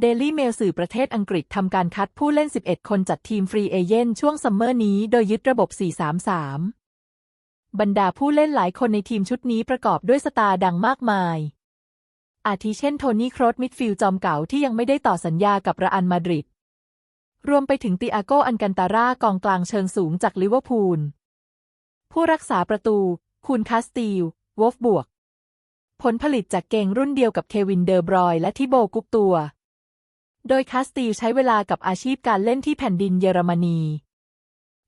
เดลี่เมลสื่อประเทศอังกฤษทำการคัดผู้เล่น 11 คนจัดทีมฟรีเอเย่นช่วงซัมเมอร์นี้โดยยึดระบบ 433 บรรดาผู้เล่นหลายคนในทีมชุดนี้ประกอบด้วยสตาร์ดังมากมาย อาทิเช่นโทนี่ครอสมิดฟิลจอมเก่าที่ยังไม่ได้ต่อสัญญากับรอันมาดริด รวมไปถึงติอาโกอันกันตาร่ากองกลางเชิงสูงจากลิเวอร์พูล ผู้รักษาประตู คูนคาสติลวอฟบวก ผลผลิตจากเกงรุ่นเดียวกับเควินเดอร์บรอยและทิโบกุปตัว โดยคาสติลใช้เวลากับอาชีพการเล่นที่แผ่นดินเยอรมนี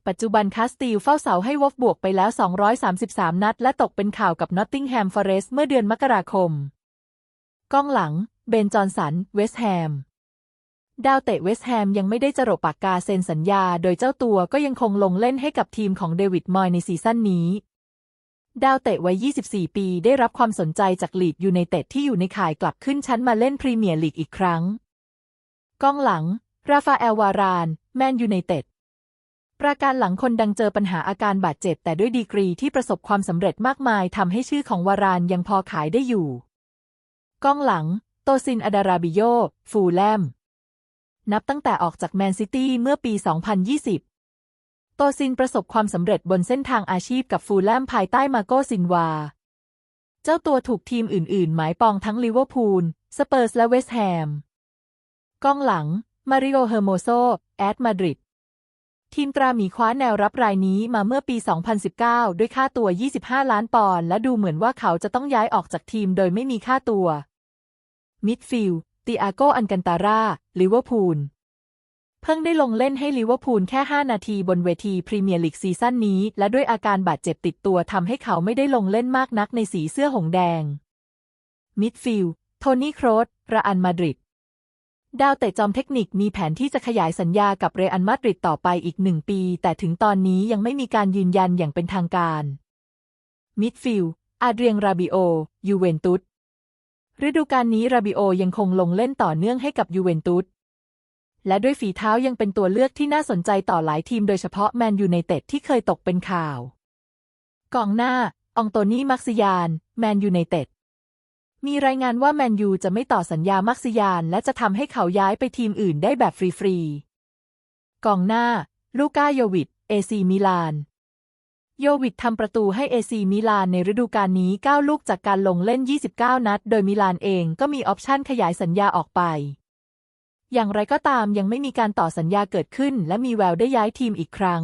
ปัจจุบันคาสติลเฝ้าเสาให้วอฟบวกไปแล้ว 233 นัด และตกเป็นข่าวกับนอตติงแฮมฟอเรสต์เมื่อเดือนมกราคมก้องหลัง เบนจอนสัน เวสต์แฮม ดาวเตะเวสต์แฮมยังไม่ได้จรดปากกาเซ็นสัญญา โดยเจ้าตัวก็ยังคงลงเล่นให้กับทีมของเดวิดมอยในซีซั่นนี้ดาวเตะวัย 24 ปี ได้รับความสนใจจากลีดยูไนเต็ดที่อยู่ในข่ายกลับขึ้นชั้นมาเล่นพรีเมียร์ลีกอีกครั้ง กองหลัง ราฟาเอลวาราน แมนยูไนเต็ด ประการหลังคนดังเจอปัญหาอาการบาดเจ็บ แต่ด้วยดีกรีที่ประสบความสำเร็จมากมายทำให้ชื่อของวารานยังพอขายได้อยู่ กองหลัง โตซินอดาราบิโย ฟูลแลม นับตั้งแต่ออกจากแมนซิตี้เมื่อปี 2020โตซินประสบความสำเร็จบนเส้นทางอาชีพกับฟูลแลมภายใต้มาโกซินวา เจ้าตัวถูกทีมอื่น ๆ หมายปองทั้งลิเวอร์พูล สเปอร์สและเวสต์แฮม กองหลัง มาริโอ เฮอร์โมโซ แอตมาดริด ทีมตราหมีคว้าแนวรับรายนี้มาเมื่อปี 2019 ด้วยค่าตัว 25 ล้านปอนด์ และดูเหมือนว่าเขาจะต้องย้ายออกจากทีมโดยไม่มีค่าตัว มิดฟิลด์ติอาโก อันกันตาร่า ลิเวอร์พูล เพิ่งได้ลงเล่นให้ลิเวอร์พูลแค่ 5 นาทีบนเวทีพรีเมียร์ลีกซีซั่นนี้ และด้วยอาการบาดเจ็บติดตัวทำให้เขาไม่ได้ลงเล่นมากนักในสีเสื้อหงแดง มิดฟิลด์โทนี่ โครส ระอันมาดริด ดาวเตะจอมเทคนิคมีแผนที่จะขยายสัญญากับเรอัลมาดริดต่อไปอีกหนึ่งปี แต่ถึงตอนนี้ยังไม่มีการยืนยันอย่างเป็นทางการ มิดฟิลด์อาเดรียงราบิโอ ยูเวนตุส ฤดูกาลนี้ราบิโอยังคงลงเล่นต่อเนื่องให้กับยูเวนตุส และด้วยฝีเท้ายังเป็นตัวเลือกที่น่าสนใจต่อหลายทีมโดยเฉพาะแมนยูไนเต็ดที่เคยตกเป็นข่าว กองหน้า องโตนี่ มักซิยาน แมนยูไนเต็ด มีรายงานว่าแมนยูจะไม่ต่อสัญญามักซิยาน และจะทำให้เขาย้ายไปทีมอื่นได้แบบฟรีๆกองหน้า ลูก้าโยวิดเอซีมิลาน โยวิดทำประตูให้เอซีมิลานในฤดูกาลนี้ 9 ลูกจากการลงเล่น 29 นัด โดยมิลานเองก็มีออปชั่นขยายสัญญาออกไป อย่างไรก็ตามยังไม่มีการต่อสัญญาเกิดขึ้น และมีแววได้ย้ายทีมอีกครั้ง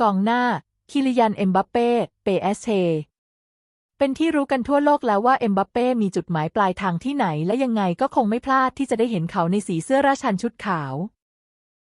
กองหน้า คิลิยันเอ็มบัปเป้ เปเอสเช เป็นที่รู้กันทั่วโลกแล้วว่าเอ็มบัปเป้มีจุดหมายปลายทางที่ไหนและยังไงก็คงไม่พลาดที่จะได้เห็นเขาในสีเสื้อราชันชุดขาว